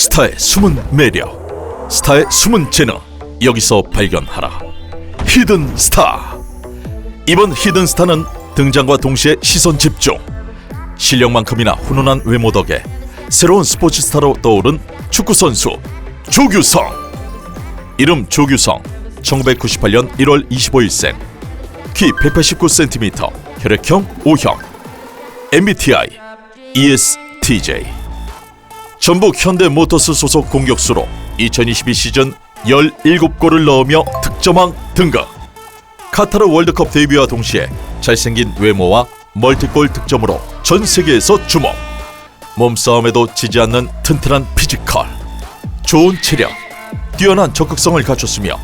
스타의 숨은 매력, 스타의 숨은 재능 여기서 발견하라. 히든 스타. 이번 히든 스타는 등장과 동시에 시선 집중, 실력만큼이나 훈훈한 외모 덕에 새로운 스포츠 스타로 떠오른 축구 선수 조규성. 이름 조규성. 1998년 1월 25일생. 키 189cm, 혈액형 O형. MBTI ESTJ. 전북 현대모터스 소속 공격수로 2022 시즌 17골을 넣으며 득점왕 등극. 카타르 월드컵 데뷔와 동시에 잘생긴 외모와 멀티골 득점으로 전 세계에서 주목. 몸싸움에도 지지 않는 튼튼한 피지컬. 좋은 체력, 뛰어난 적극성을 갖췄으며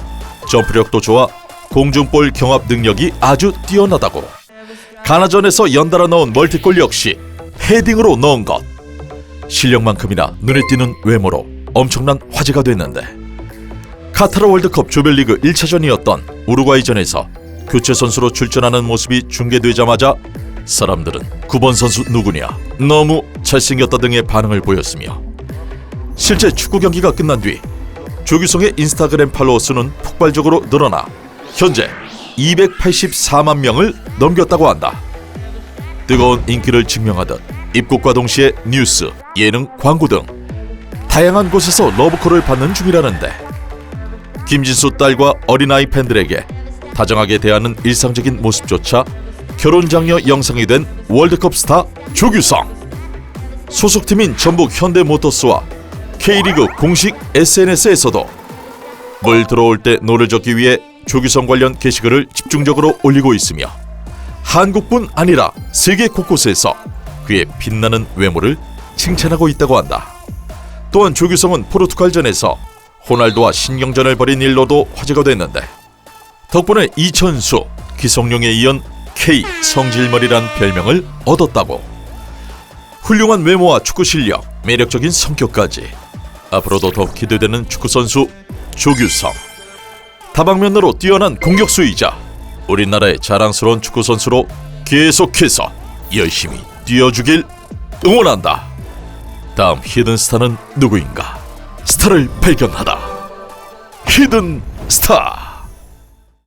점프력도 좋아 공중볼 경합 능력이 아주 뛰어나다고. 가나전에서 연달아 넣은 멀티골 역시 헤딩으로 넣은 것. 실력만큼이나 눈에 띄는 외모로 엄청난 화제가 됐는데 카타르 월드컵 조별리그 1차전이었던 우루과이전에서 교체 선수로 출전하는 모습이 중계되자마자 사람들은 9번 선수 누구냐 너무 잘생겼다 등의 반응을 보였으며 실제 축구 경기가 끝난 뒤 조규성의 인스타그램 팔로워 수는 폭발적으로 늘어나 현재 284만 명을 넘겼다고 한다. 뜨거운 인기를 증명하듯 입국과 동시에 뉴스, 예능, 광고 등 다양한 곳에서 러브콜을 받는 중이라는데 김진수 딸과 어린아이 팬들에게 다정하게 대하는 일상적인 모습조차 결혼 장려 영상이 된 월드컵 스타 조규성. 소속팀인 전북 현대모터스와 K리그 공식 SNS에서도 물 들어올 때 노를 젓기 위해 조규성 관련 게시글을 집중적으로 올리고 있으며 한국뿐 아니라 세계 곳곳에서 그의 빛나는 외모를 칭찬하고 있다고 한다. 또한 조규성은 포르투갈전에서 호날두와 신경전을 벌인 일로도 화제가 됐는데 덕분에 이천수, 기성용에 이은 K 성질머리란 별명을 얻었다고. 훌륭한 외모와 축구 실력, 매력적인 성격까지 앞으로도 더욱 기대되는 축구 선수 조규성. 다방면으로 뛰어난 공격수이자 우리나라의 자랑스러운 축구 선수로 계속해서 열심히 뛰어주길 응원한다. 다음 히든 스타는 누구인가? 스타를 발견하다. 히든 스타.